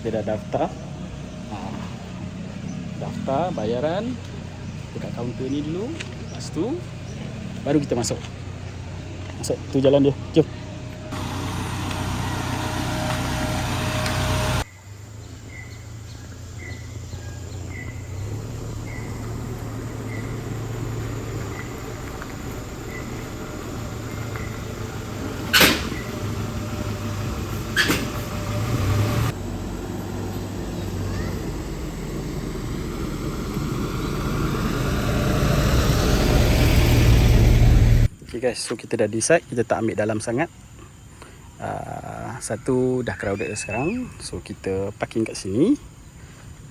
kita dah daftar. Ha. Daftar bayaran dekat kaunter ni dulu. Lepas tu baru kita masuk. Masuk tu jalan dia. Jom. Guys, so kita dah decide kita tak ambil dalam sangat. Uh, satu dah crowded dah sekarang. So kita parking kat sini.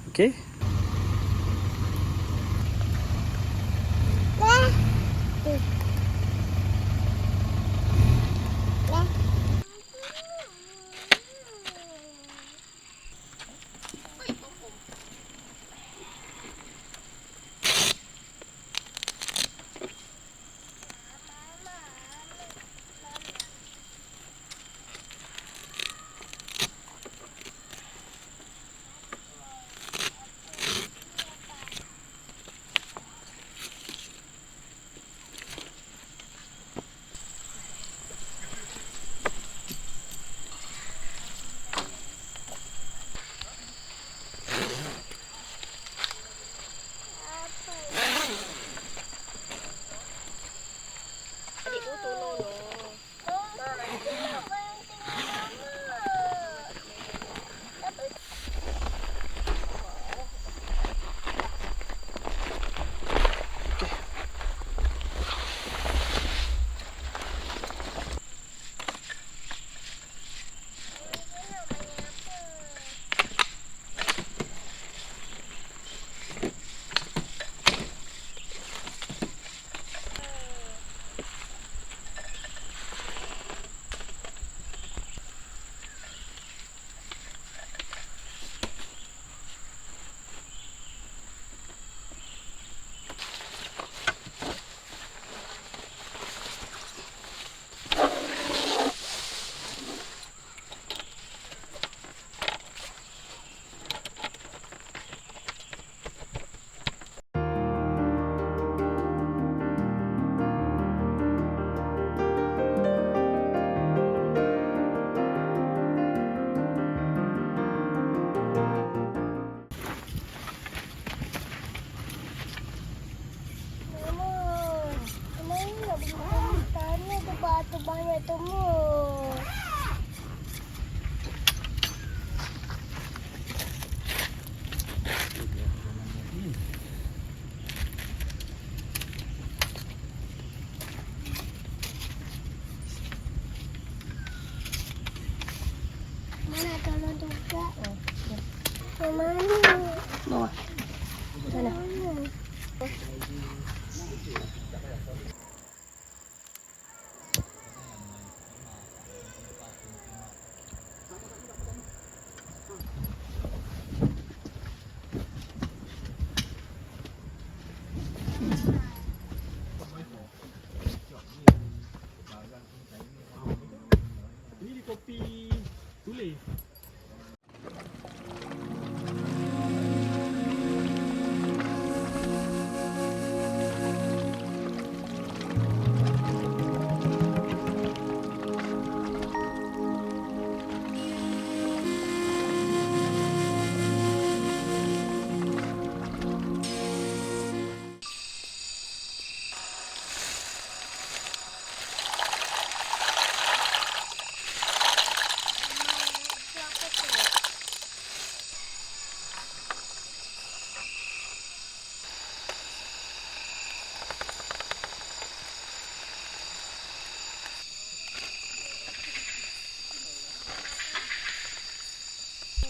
Okay.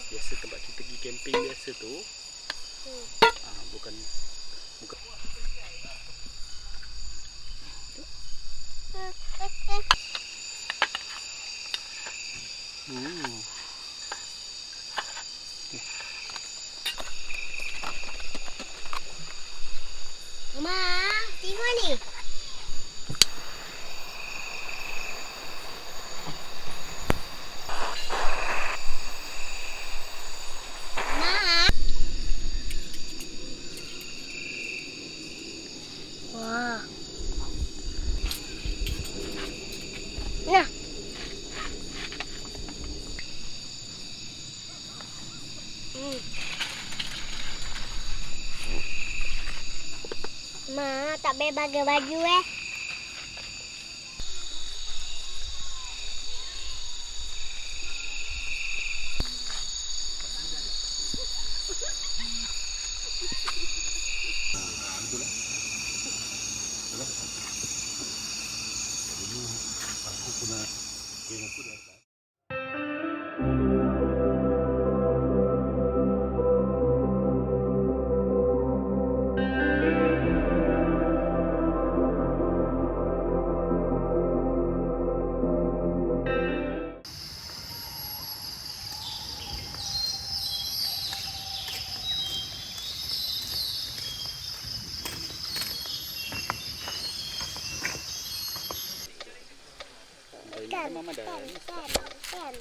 Biasa tempat kita pergi camping biasa tu. Ah, bukan bukan Hmm. Mama, tengok ni. Ma, tak boleh bagi baju eh. Kan, kan, kan.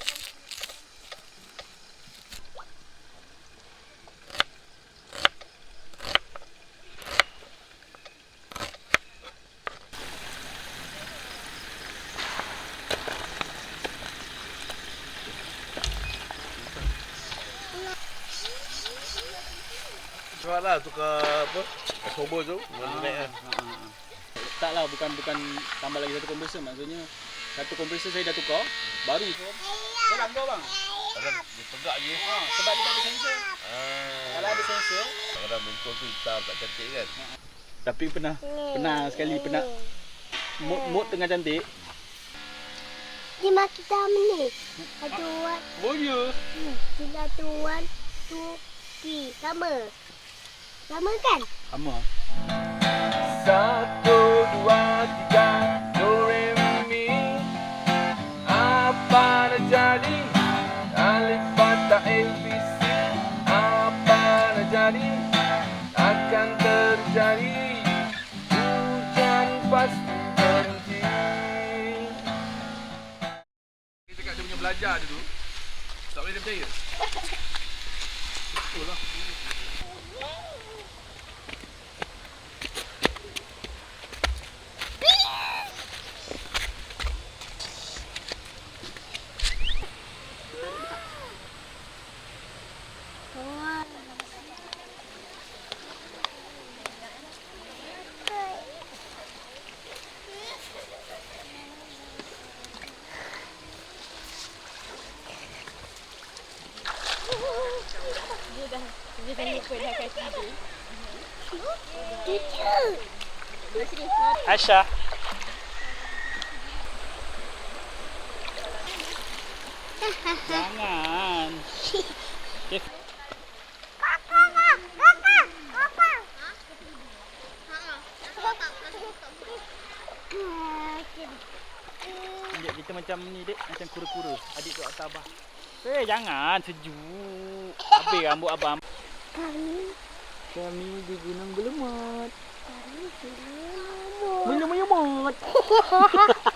Cepat lah tukar apa? Turbo tu. Mana naik kan. Tak lah bukan bukan tambah lagi satu kompresor maksudnya satu kompresor saya dah tukar baru jalan kau bang Kadang dia tegak je. ha, sebab dia tak ada sensor Ah. kalau ada sensor Kadang bengkok tu hitam tak cantik kan. tapi pernah pernah sekali pernah mood, mood tengah cantik Dia makin dalam ni. Satu, one, oh ya hmm. Satu, one, two, three. Sama. Sama kan? sama Satu, dua, tiga, jadi? Alif, bata, ABC Apa nak jadi? Akan terjadi Hujan pasti berhenti Kita kat dia punya belajar dulu. Tak boleh dia percaya. Cucu. Aisyah jangan Kakak, kakak, kakak. Dek, kita macam ni dek macam kura-kura adik tu atas abah eh jangan sejuk. Habis rambut abang. Kami, kami di Gunung Belemot kami belum. Belemot Tengok,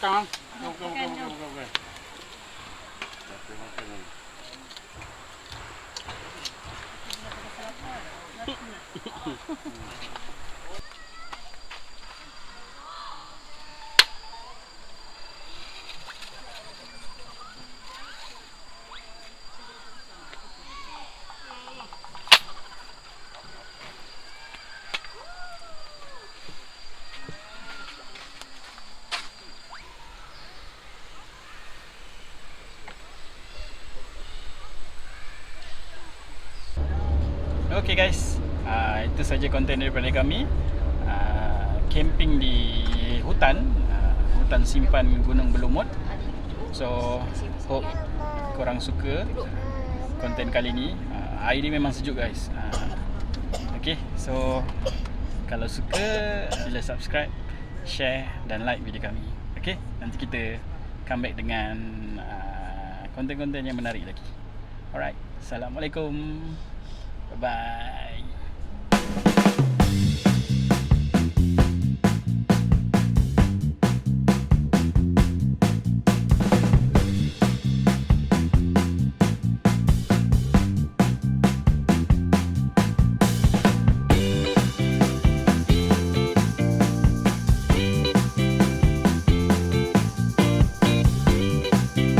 Makan. Go, go, go, go, go, go. Okay guys, uh, itu saja konten daripada kami. Uh, camping di hutan, uh, hutan simpan Gunung Belumut. So, hope korang suka konten kali ni. Uh, hari ni memang sejuk guys. Uh, okay, so kalau suka sila subscribe, share dan like video kami. Okay, nanti kita come back dengan uh, konten-konten yang menarik lagi. Alright, Assalamualaikum. Bye-bye.